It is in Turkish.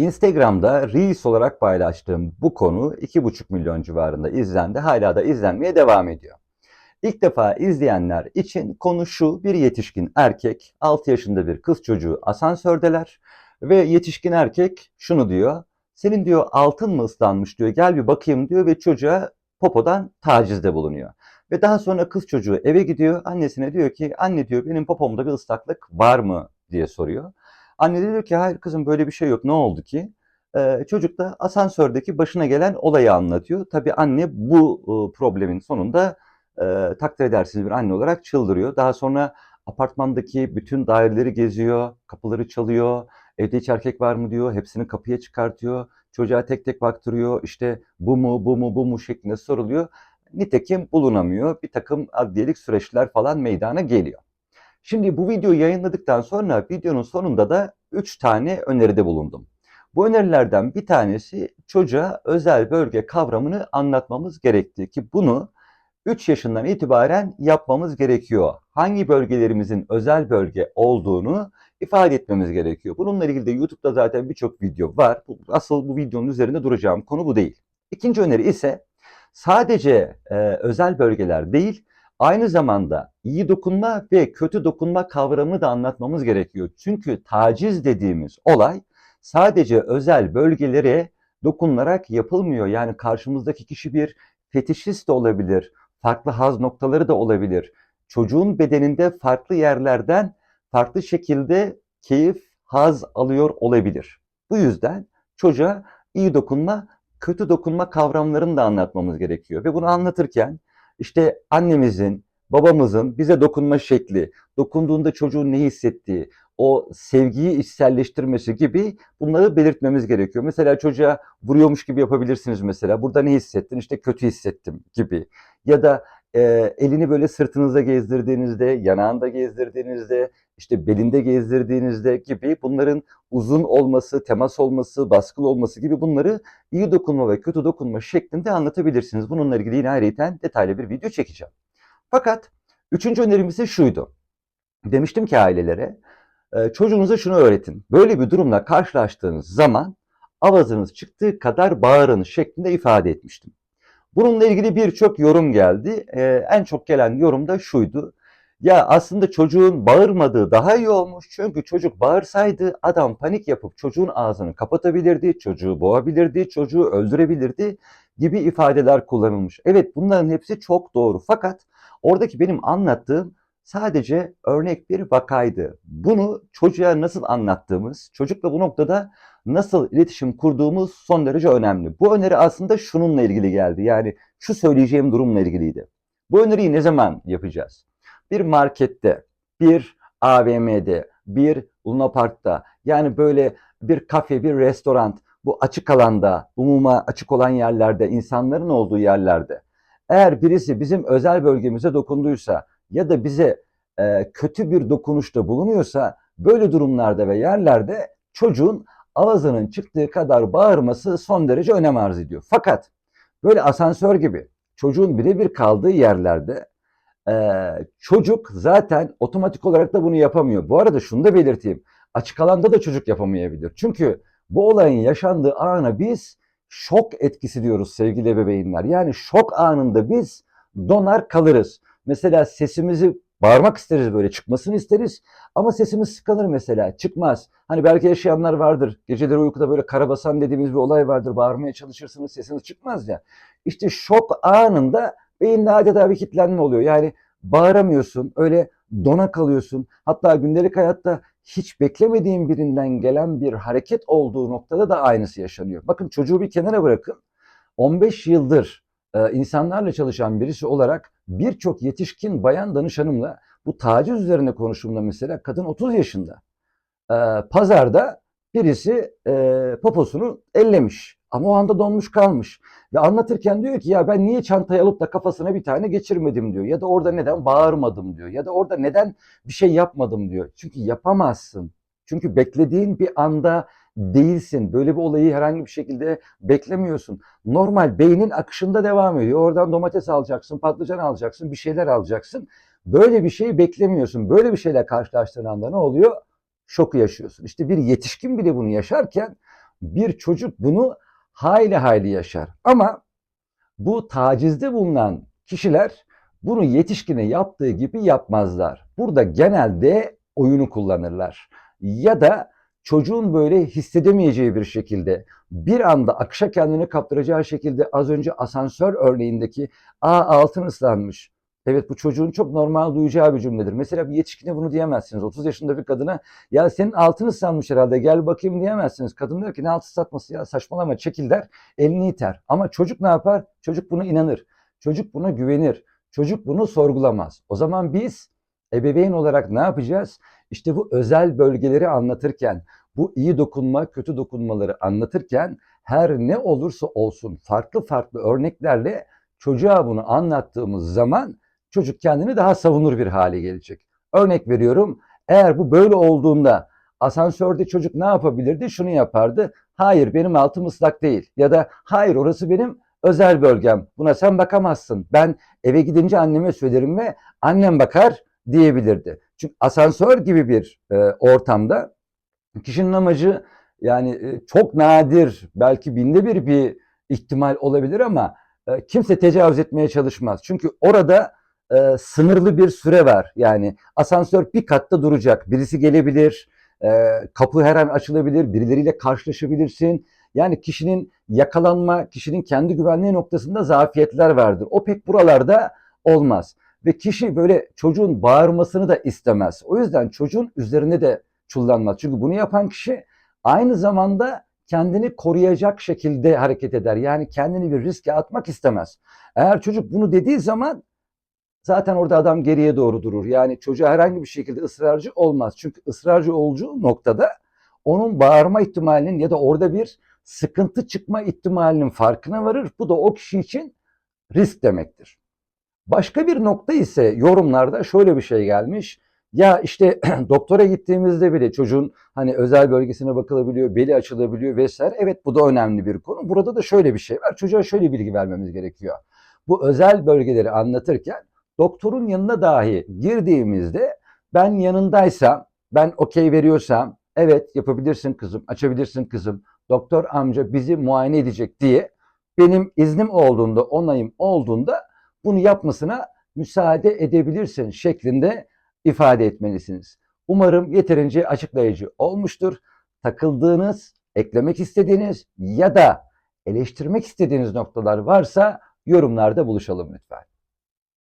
Instagram'da Reels olarak paylaştığım bu konu 2,5 milyon civarında izlendi. Hala da izlenmeye devam ediyor. İlk defa izleyenler için konu şu, bir yetişkin erkek, 6 yaşında bir kız çocuğu asansördeler ve yetişkin erkek şunu diyor, senin diyor altın mı ıslanmış diyor, gel bir bakayım diyor ve çocuğa popodan tacizde bulunuyor. Ve daha sonra kız çocuğu eve gidiyor, annesine diyor ki, anne diyor benim popomda bir ıslaklık var mı diye soruyor. Anne de diyor ki hayır kızım böyle bir şey yok ne oldu ki? Ee, çocuk da asansördeki başına gelen olayı anlatıyor. Tabii anne bu e, problemin sonunda e, takdir edersiniz bir anne olarak çıldırıyor. Daha sonra apartmandaki bütün daireleri geziyor, kapıları çalıyor, evde hiç erkek var mı diyor, hepsini kapıya çıkartıyor, çocuğa tek tek baktırıyor, işte bu mu, bu mu, bu mu şeklinde soruluyor. Nitekim bulunamıyor, bir takım adliyelik süreçler falan meydana geliyor. Şimdi bu videoyu yayınladıktan sonra videonun sonunda da 3 tane öneride bulundum. Bu önerilerden bir tanesi çocuğa özel bölge kavramını anlatmamız gerekti ki bunu 3 yaşından itibaren yapmamız gerekiyor. Hangi bölgelerimizin özel bölge olduğunu ifade etmemiz gerekiyor. Bununla ilgili de YouTube'da zaten birçok video var. Asıl bu videonun üzerinde duracağım konu bu değil. İkinci öneri ise sadece e, özel bölgeler değil, aynı zamanda iyi dokunma ve kötü dokunma kavramını da anlatmamız gerekiyor. Çünkü taciz dediğimiz olay sadece özel bölgelere dokunularak yapılmıyor. Yani karşımızdaki kişi bir fetişist de olabilir, farklı haz noktaları da olabilir. Çocuğun bedeninde farklı yerlerden farklı şekilde keyif, haz alıyor olabilir. Bu yüzden çocuğa iyi dokunma, kötü dokunma kavramlarını da anlatmamız gerekiyor. Ve bunu anlatırken işte annemizin, babamızın bize dokunma şekli, dokunduğunda çocuğun ne hissettiği, o sevgiyi içselleştirmesi gibi bunları belirtmemiz gerekiyor. Mesela çocuğa vuruyormuş gibi yapabilirsiniz mesela. Burada ne hissettin? İşte kötü hissettim gibi. Ya da e, elini böyle sırtınıza gezdirdiğinizde, yanağında gezdirdiğinizde, işte belinde gezdirdiğinizde gibi bunların uzun olması, temas olması, baskılı olması gibi bunları iyi dokunma ve kötü dokunma şeklinde anlatabilirsiniz. Bununla ilgili yine ayrıca detaylı bir video çekeceğim. Fakat üçüncü önerimiz ise şuydu. Demiştim ki ailelere çocuğunuza şunu öğretin. Böyle bir durumla karşılaştığınız zaman avazınız çıktığı kadar bağırın şeklinde ifade etmiştim. Bununla ilgili birçok yorum geldi. Ee, en çok gelen yorum da şuydu. Ya aslında çocuğun bağırmadığı daha iyi olmuş. Çünkü çocuk bağırsaydı adam panik yapıp çocuğun ağzını kapatabilirdi, çocuğu boğabilirdi, çocuğu öldürebilirdi gibi ifadeler kullanılmış. Evet bunların hepsi çok doğru. Fakat oradaki benim anlattığım sadece örnek bir vakaydı. Bunu çocuğa nasıl anlattığımız, çocukla bu noktada nasıl iletişim kurduğumuz son derece önemli. Bu öneri aslında şununla ilgili geldi. Yani şu söyleyeceğim durumla ilgiliydi. Bu öneriyi ne zaman yapacağız? Bir markette, bir AVM'de, bir Luna Park'ta yani böyle bir kafe, bir restoran, bu açık alanda, umuma açık olan yerlerde, insanların olduğu yerlerde eğer birisi bizim özel bölgemize dokunduysa ya da bize e, kötü bir dokunuşta bulunuyorsa böyle durumlarda ve yerlerde çocuğun ağzının çıktığı kadar bağırması son derece önem arz ediyor. Fakat böyle asansör gibi çocuğun birebir kaldığı yerlerde e, çocuk zaten otomatik olarak da bunu yapamıyor. Bu arada şunu da belirteyim. Açık alanda da çocuk yapamayabilir. Çünkü bu olayın yaşandığı ana biz şok etkisi diyoruz sevgili bebeğinler. Yani şok anında biz donar kalırız. Mesela sesimizi Bağırmak isteriz böyle çıkmasını isteriz ama sesimiz sıkanır mesela çıkmaz. Hani belki yaşayanlar vardır geceleri uykuda böyle karabasan dediğimiz bir olay vardır bağırmaya çalışırsınız sesiniz çıkmaz ya. İşte şok anında beyinde adeta bir kitlenme oluyor yani bağıramıyorsun öyle dona kalıyorsun hatta gündelik hayatta hiç beklemediğin birinden gelen bir hareket olduğu noktada da aynısı yaşanıyor. Bakın çocuğu bir kenara bırakın 15 yıldır e, insanlarla çalışan birisi olarak birçok yetişkin bayan danışanımla bu taciz üzerine konuştuğumda mesela kadın 30 yaşında. E, pazarda birisi e, poposunu ellemiş ama o anda donmuş kalmış. Ve anlatırken diyor ki ya ben niye çantayı alıp da kafasına bir tane geçirmedim diyor. Ya da orada neden bağırmadım diyor. Ya da orada neden bir şey yapmadım diyor. Çünkü yapamazsın. Çünkü beklediğin bir anda değilsin. Böyle bir olayı herhangi bir şekilde beklemiyorsun. Normal beynin akışında devam ediyor. Oradan domates alacaksın, patlıcan alacaksın, bir şeyler alacaksın. Böyle bir şeyi beklemiyorsun. Böyle bir şeyle karşılaştığın anda ne oluyor? Şoku yaşıyorsun. İşte bir yetişkin bile bunu yaşarken bir çocuk bunu hayli hayli yaşar. Ama bu tacizde bulunan kişiler bunu yetişkine yaptığı gibi yapmazlar. Burada genelde oyunu kullanırlar. Ya da çocuğun böyle hissedemeyeceği bir şekilde bir anda akışa kendini kaptıracağı şekilde az önce asansör örneğindeki a altın ıslanmış. Evet bu çocuğun çok normal duyacağı bir cümledir. Mesela bir yetişkine bunu diyemezsiniz. 30 yaşında bir kadına ya senin altın ıslanmış herhalde gel bakayım diyemezsiniz. Kadın diyor ki ne altı ıslatması ya saçmalama çekil der elini iter. Ama çocuk ne yapar? Çocuk buna inanır. Çocuk buna güvenir. Çocuk bunu sorgulamaz. O zaman biz ebeveyn olarak ne yapacağız? İşte bu özel bölgeleri anlatırken, bu iyi dokunma, kötü dokunmaları anlatırken her ne olursa olsun farklı farklı örneklerle çocuğa bunu anlattığımız zaman çocuk kendini daha savunur bir hale gelecek. Örnek veriyorum. Eğer bu böyle olduğunda asansörde çocuk ne yapabilirdi? Şunu yapardı. Hayır benim altım ıslak değil. Ya da hayır orası benim özel bölgem. Buna sen bakamazsın. Ben eve gidince anneme söylerim ve annem bakar diyebilirdi. Çünkü asansör gibi bir e, ortamda kişinin amacı yani e, çok nadir belki binde bir bir ihtimal olabilir ama e, kimse tecavüz etmeye çalışmaz. Çünkü orada e, sınırlı bir süre var. Yani asansör bir katta duracak. Birisi gelebilir, e, kapı her an açılabilir, birileriyle karşılaşabilirsin. Yani kişinin yakalanma, kişinin kendi güvenliği noktasında zafiyetler vardır. O pek buralarda olmaz. Ve kişi böyle çocuğun bağırmasını da istemez. O yüzden çocuğun üzerine de çullanmaz. Çünkü bunu yapan kişi aynı zamanda kendini koruyacak şekilde hareket eder. Yani kendini bir riske atmak istemez. Eğer çocuk bunu dediği zaman zaten orada adam geriye doğru durur. Yani çocuğa herhangi bir şekilde ısrarcı olmaz. Çünkü ısrarcı olduğu noktada onun bağırma ihtimalinin ya da orada bir sıkıntı çıkma ihtimalinin farkına varır. Bu da o kişi için risk demektir. Başka bir nokta ise yorumlarda şöyle bir şey gelmiş. Ya işte doktora gittiğimizde bile çocuğun hani özel bölgesine bakılabiliyor, beli açılabiliyor vesaire. Evet bu da önemli bir konu. Burada da şöyle bir şey var. Çocuğa şöyle bilgi vermemiz gerekiyor. Bu özel bölgeleri anlatırken doktorun yanına dahi girdiğimizde ben yanındaysam, ben okey veriyorsam, evet yapabilirsin kızım, açabilirsin kızım, doktor amca bizi muayene edecek diye benim iznim olduğunda, onayım olduğunda bunu yapmasına müsaade edebilirsin şeklinde ifade etmelisiniz. Umarım yeterince açıklayıcı olmuştur. Takıldığınız, eklemek istediğiniz ya da eleştirmek istediğiniz noktalar varsa yorumlarda buluşalım lütfen.